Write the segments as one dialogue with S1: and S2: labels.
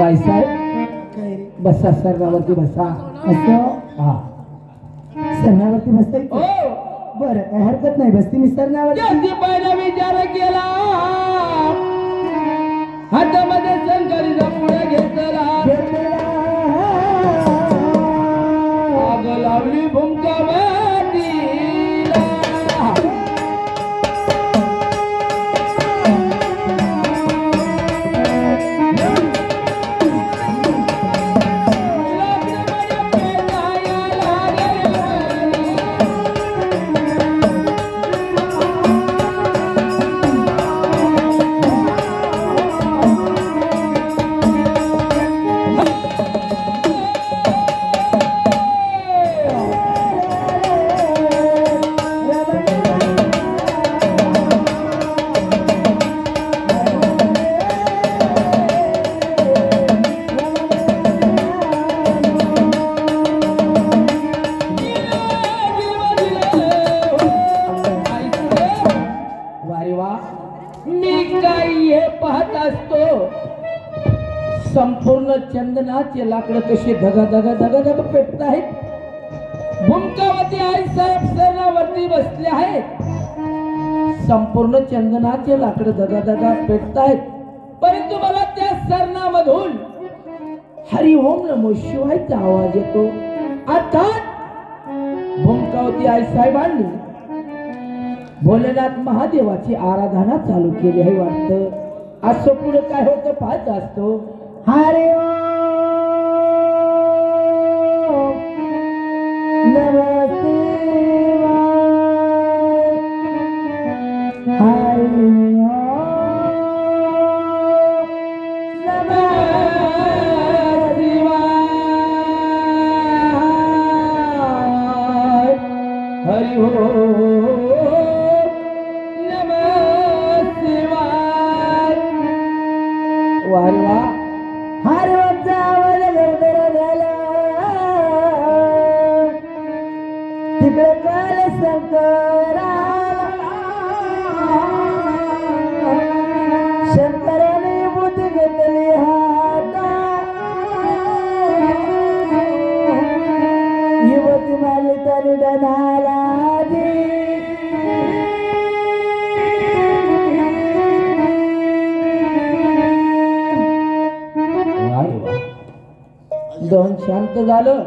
S1: बाईसाहेब बसा सरणावरती बसा.
S2: असं?
S1: हा.
S2: सरणावरती बसताय
S1: ओ
S2: बरं काय हरकत नाही बसती मी सरणावरती.
S1: पहिला विचार केला हातामध्ये संपूर्ण चंदनाचे लाकडं कसे धगा धगा धगा धगा पेटत आहेत. भूमकावती आई साहेब सरणावरती बसले आहेत. संपूर्ण चंदनाचे लाकडं धगा धगा पेटत आहेत. परंतु मला त्या सरणामधून हरिओम नमो शिवायचा आवाज येतो. अर्थात भूमकावती आई साहेबांनी भोलेनाथ महादेवाची आराधना चालू केली आहे वाटतं. असं पुढे काय होतं पाहत असतो.
S2: हरे नमस्ते हरे
S1: हरि हो नम शिवाय वारे
S2: तिकडे काल शंकरा शंकराने बुद्धी घेतली हाता. युवती माली तरी
S1: दोन शांत झालं.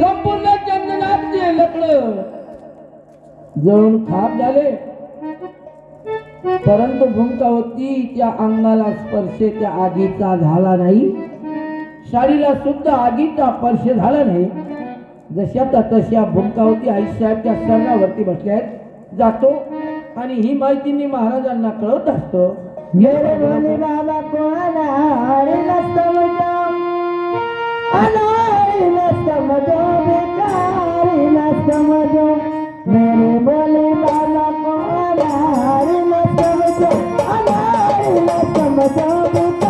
S1: संपूर्ण चंदनाचे लकड जळून खाप झाले. परंतु भूमकावती त्या अंगाला स्पर्श त्या आगीचा झाला नाही. साडीला सुद्धा आगीचा स्पर्श झाला नाही. जशाच्या तशा भूमकावती आईसाहेब त्या सरणावरती बसल्या आहेत. जातो. आणि ही माहिती मी महाराजांना कळवत असतो.
S2: बाबा कोणाला अनाड़ी न समझो अनाड़ी न समझो बेकारी न समझो मेरे भोले बाबा को अनाड़ी न समझो अनाड़ी न समझो